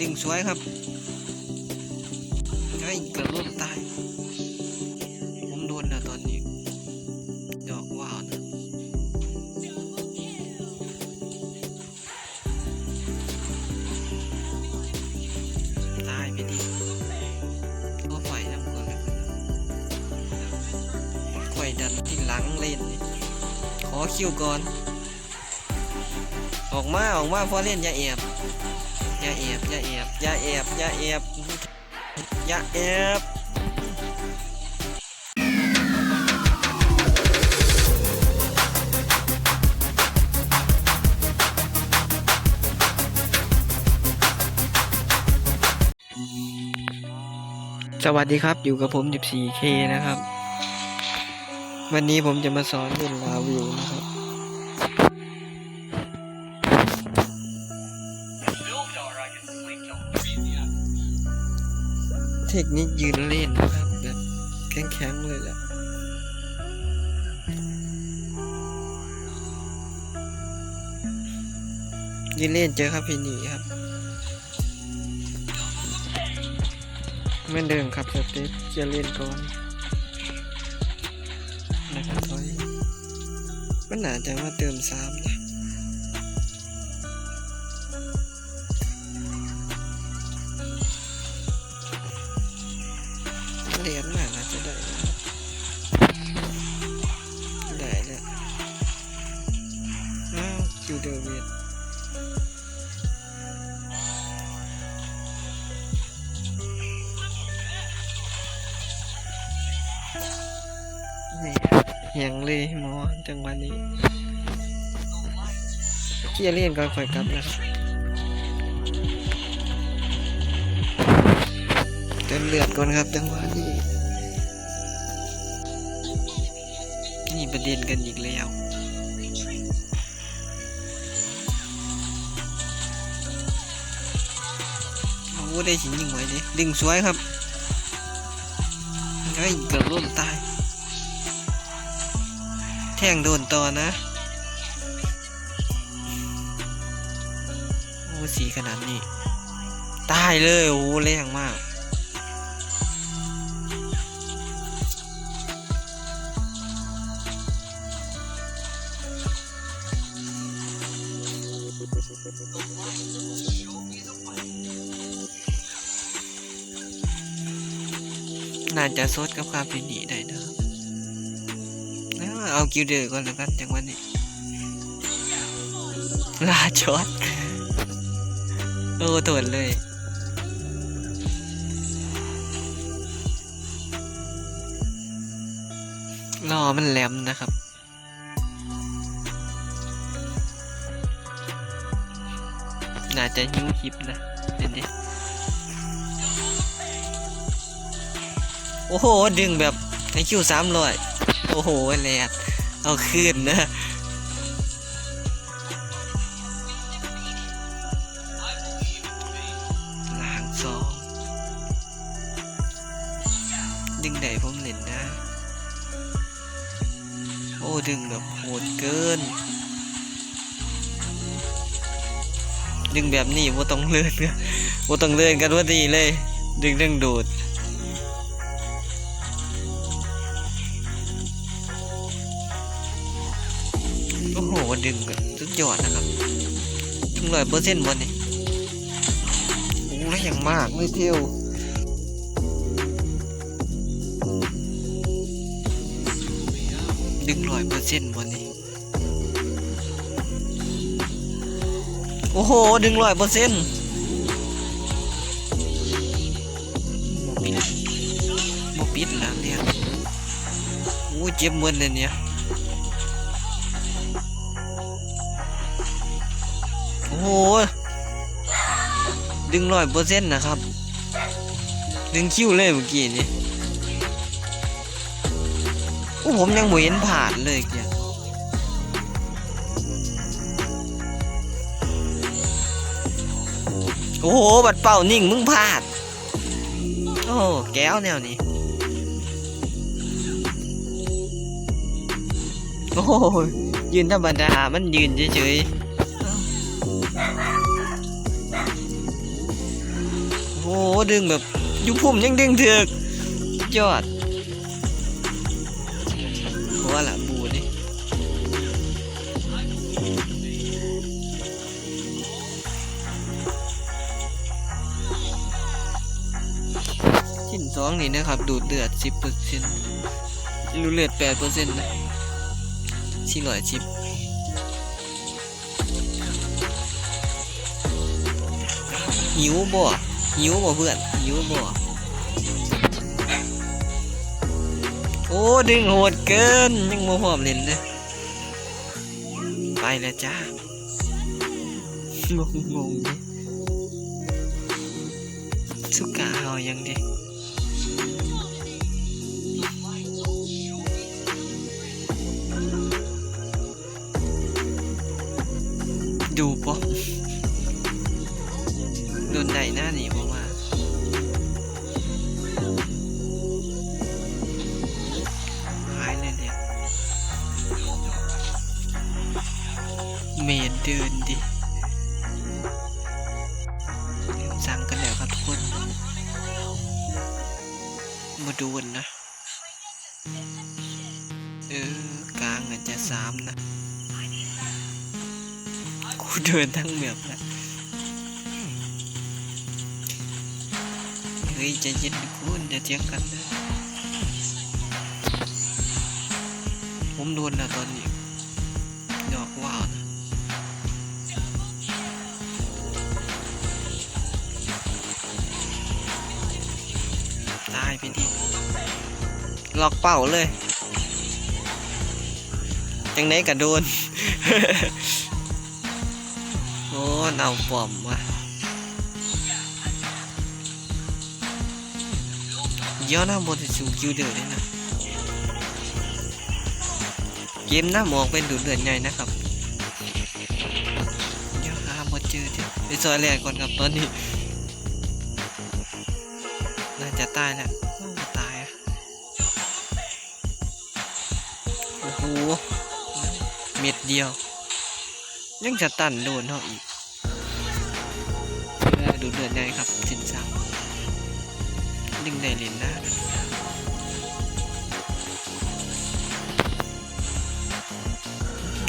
ดึงสวยครับไอ้กระโดดตาย ผมโดนแล้วตอนนี้ ดอกว้าวนะตายไปดิก็ไฟน้ำก่อนเลยไฟดันที่หลังเล่นนี่ขอคิวก่อน ออกมา ออกมาพอเล่นอย่าแอบ อย่าแอบอย่าแอบอย่าแอบอย่าแอบอย่าแอบสวัสดีครับอยู่กับผม 14K นะครับ วันนี้ผมจะมาสอนเล่นลาวิวนะครับ เทคนิคยืนเล่นนะครับแบบแข็งๆเลยแหละยืนเล่นเจอครับพี่หนีครับเหมื่อนเดิมครับสเต็ปจะเล่นก่อนนะครับถอยมันน่าจะมาเติมสา เกียร์เล่นก่อนค่อยกลับนะครับเติมเลือดก่อนครับจังหวะนี้นี่ประเด็นกันอีกแล้วโอ้ได้สิยิงไว้ดิดึงสวยครับไอ้ยเกือบล้มตาย แทงโดนต่อนะ โอ้สีขนาดนี้ตายเลยโอ้แรงมาก น่าจะซดกับความเป็นหนีได้นะแล้วเอากิวเดอร์ก่อนแล้วกันจังหวันนี้ลาช็อต โอ้ตวนเลย รอมันแหลมนะครับน่าจะยิ้วคลิปนะเห็นดิโอ้โห ดึงแบบไอคิวสามร้อยโอ้โหแลดเอาคืนนะ ดึงไหนผมเล่นได้ โอ้ดึงแบบโหดเกิน ดึงแบบนี้ว่าต้องเลื่อนกันว่าต้องเลื่อนกันว่าดีเลย ดึงเรื่องโดดโอ้โหดึงแบบสุดยอดนะครับถึงร้อยเปอร์เซ็นต์บนนี่โอ้แรงมากเลยเที่ยว ดึงร้อยเปอร์เซ็นต์บนนี่โอ้โห ดึงร้อยเปอร์เซ็นต์ปิดบ่ปิดแล้วเนี่ยโอ้เจ็บหมดเลยเนี่ยโอ้โห ดึงร้อยเปอร์เซ็นต์นะครับ ดึงคิวเลยเมื่อกี้นี่โอู้ผมยังไม่เห็นผ่านเลยเกียโอ้โห บัดเป่านิ่งมึงพลาด โอ้แก้วแนวนี้ โอ้โหยืนธรรมดา มันยืนเฉยๆหดึงแบบยุพุ่มยังดึงเถึกยอด นะครับ ดูดเลือดสิบเปอร์เซ็นต์ดูดเลือดแปดเปอร์เซ็นนะสี่ร้อยชิปหิวบ่หิวบ่เพื่อนหิวบ่โอ้ ดึงโหดเกิน ยังบ่พร้อมเล่นเลยไปแล้วจ้างงงงดิสุกาเฮายังดิ ดูปะโดนใดหน้าหนีผมว่าหายเลยเนี่ยเมดเดินดิลืมสั่งกันแล้วครับทุกคน มาดูนนะ เดินทั้งเมืองเฮ้ยใจเย็นนะคุณอย่าเถียงกันนะ ผมโดนแล้วตอนนี้ดอกว่าวนะตายไปดิล็อกเป้าเลย จังไหนกระโดน โอ้เอาปอมวะเดี๋ยวนะบนสูคิวเดือดเลยนะ เกมหน้ามองเป็นดูเดือดใหญ่นะครับเดี๋ยวหาบอเจอเดี๋ยวไปซอยแรกก่อนครับตอนนี้ น่าจะตายแล้วตายอะโอ้โหเม็ดเดียว ยังจะตันโดนเขาอีก เดือดใหญ่ครับสินซ้ำดึงได้เลนหน้าด้วยนะ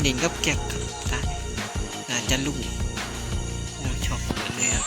เด่นกับแก๊กครับตายน่าจะลุ่งเราช็อกเหมือนเลยครับ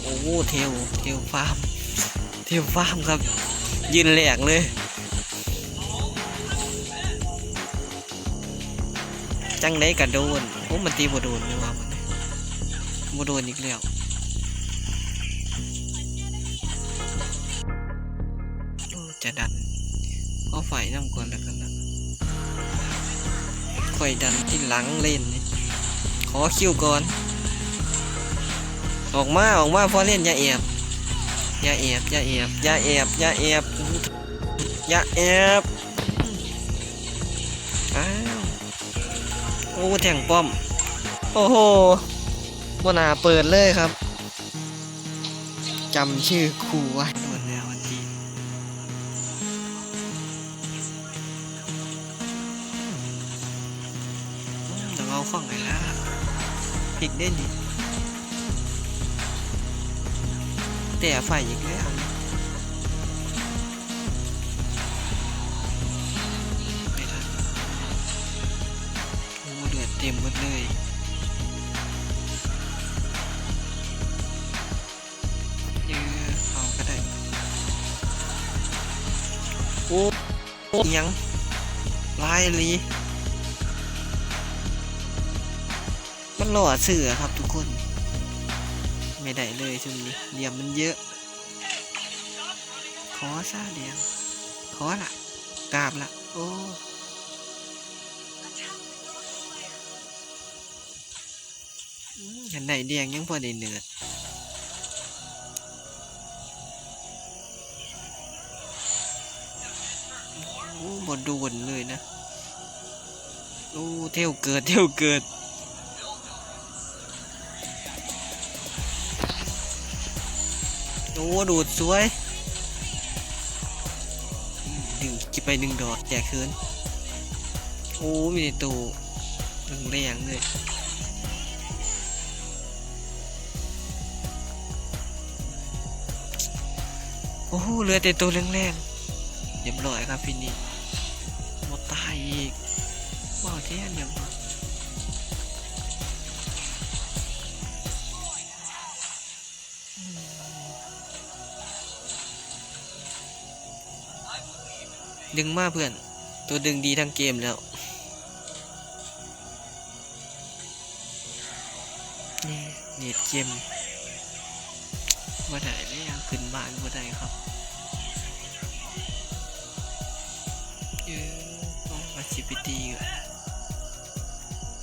โอ้เทลเทลฟาร์มเทลฟาร์มครับ ยืนแหลกเลย จังได้กระโดนโอ้มันตีบ่โดนนี่ว่ามันเนี่ยบ่โดนอีกแล้วจะดันเอาไฟน้ำก่อนแล้วกันนะค่อยดันที่หลังเล่นนี่ขอคิวก่อน ออกมาออกมาพอเล่นอย่าแอบอย่าแอบอย่าแอบอย่าแอบอย่าแอบอย่าแอบ อ้แทงป้อม โอ้โหบนาเปิดเลยครับจำชื่อครูไว้โดนแล้ววันทีต้องเอาข้องไหนล่ะพลิกได้ดิแต่ไฟอีกแล้วไม่ เต็มหมดเลยเยอะเอาก็ได้โอ้โอ้ยังลายลีมันหล่อเสือครับทุกคน ไม่ได้เลยช่วงนี้เหลี่ยมมันเยอะ ขอซาเหลี่ยมขอละกราบละโอ้ กันไหนแดงยังพอได้เนือดโอ้บดวนเลยนะ โอ้เที่ยวเกิดเที่ยวเกิดโอ้ดูดสวยอืมหนึ่งกิไปหนึ่งดอกแจกคืนโอ้มีแต่ตัวแรงเลย โอ้โหเหลือแต่ตัวแรงๆเรียบร้อยครับพี่นี่หมดตายอีกว้าวเท่เดี๋ยวมาอืมดึงมาเพื่อน ตัวดึงดีทั้งเกมแล้วนี่เน็ตเกมว่าได้เลยยัง ขึ้นบ้านว่ได้ครับเออต้องมาชิปิตีก่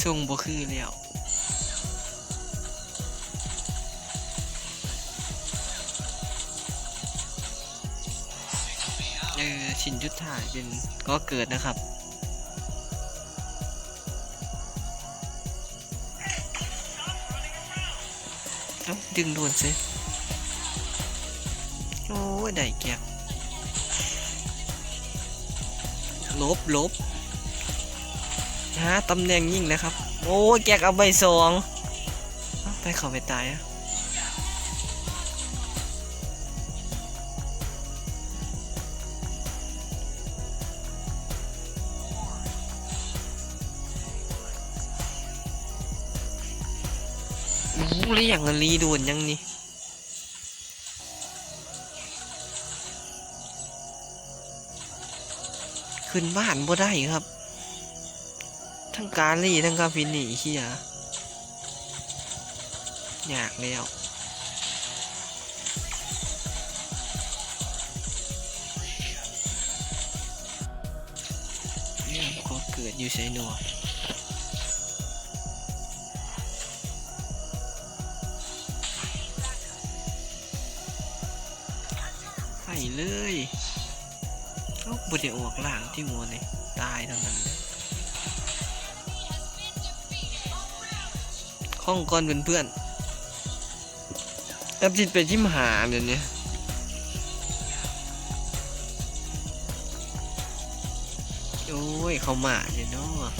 ช่วงบ่คือแล้วเออชินยุทธถ่ายเป็นก็เกิดนะครับดึงโดนซิ ยได้แก็บลบลบหาตำแหน่งยิ่งนะครับ โอ้ยแกกเอาใบสองไปเขาไปตายอะโอ้แล้วอย่างรีโดนยังนี่ ขึ้นบ้านบ่ได้ครับ ทั้งการลี่ทั้งกาฟินี่เฮียอยากแล้วเนี่ยก็เกิดอยู่ไซโนวไปเลย เอ้าบุได้ออกหลังที่มัวนี่ตายเท่านั้นข้องก่อนเป็นเพื่อนแอปจิตไปจิ้มหาเดี๋ยวนี้โอ้ย เขามาเดี๋ยวเนาะ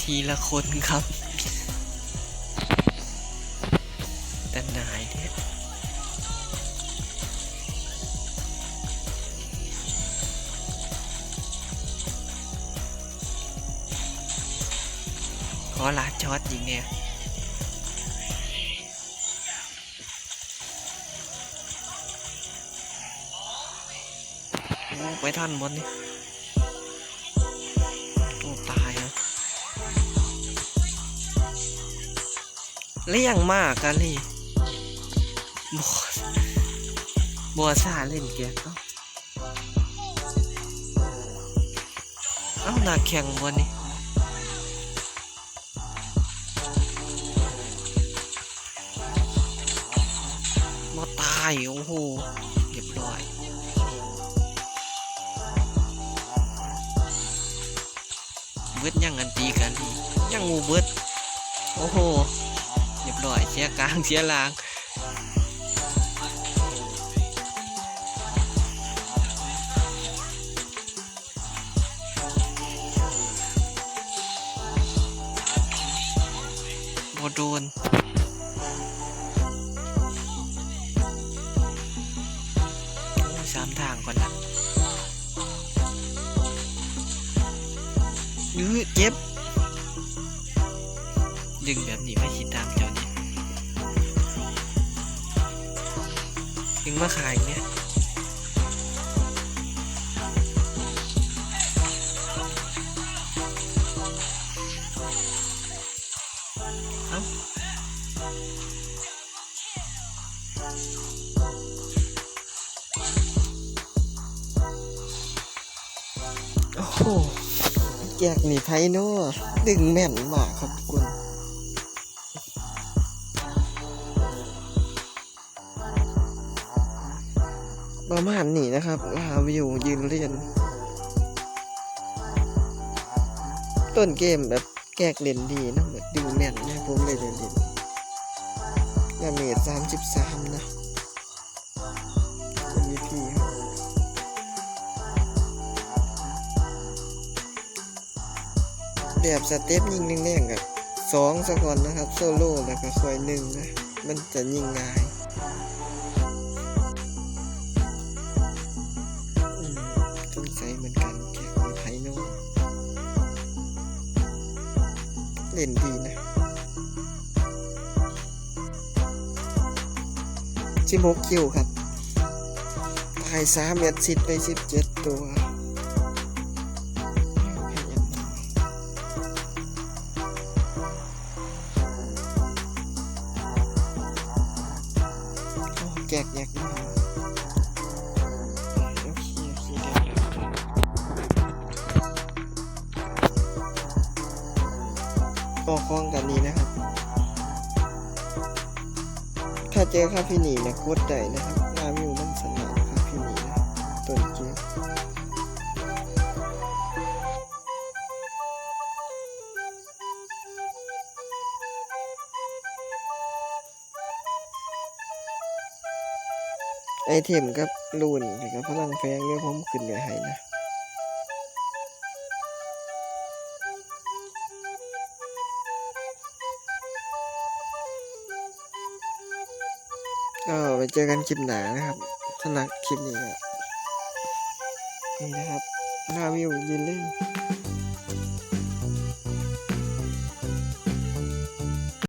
ทีละคนครับ ช็อตยิงเนี่ยโอ้ไปทันบนนี่โอ้ตายอะเลี่ยงมากกันเลยบัวบัวซาเล่นเกียร์เอ้าเอ้าหนักแข่งบนนี่ มาตายโอ้โหเรียบร้อยเบิดยังกันตีกันยังงูเบิดโอ้โหเรียบร้อยเสียกลางเสียลางโดน ยื้อเจ็บ ดึงแบบนี้ไม่คิดตามเจ้านี่ดึงมาขายอย่างเนี่ย แจกหนีไพโน่ดึงแม่นมากครับทุกคนประมาณนี้นะครับลาวิวยืนเรียน ต้นเกมแบบแกกเล่นดีนะแบบดึงแม่นนี่ผมเลยเล่นดีดาเมจสามสิบสามนะ แบบสเต็ปยิงแน่งๆกับสองสะก่อนนะครับ โซโล่แล้วก็ค่อยหนึ่งนะ มันจะยิงง่ายสงสัยเหมือนกันแขกมีไพโนเล่นดีนะชิมกคิวครับตายสามเอ็ดสิบไปสิบเจ็ดตัว แกกแยกมากโอเคโอเคได้อกคล้องกันนี้นะครับ ถ้าเจอคาฟินีนะโคตรใจนะครับ ไอเทมกับรูนกับพลังแฟงเนี่ยผมขึ้นไว้ให้นะก็ไปเจอกันคลิปหนานะครับถ้ารักคลิปนี้ก็นี่นะครับหน้าวิวยืนเล่น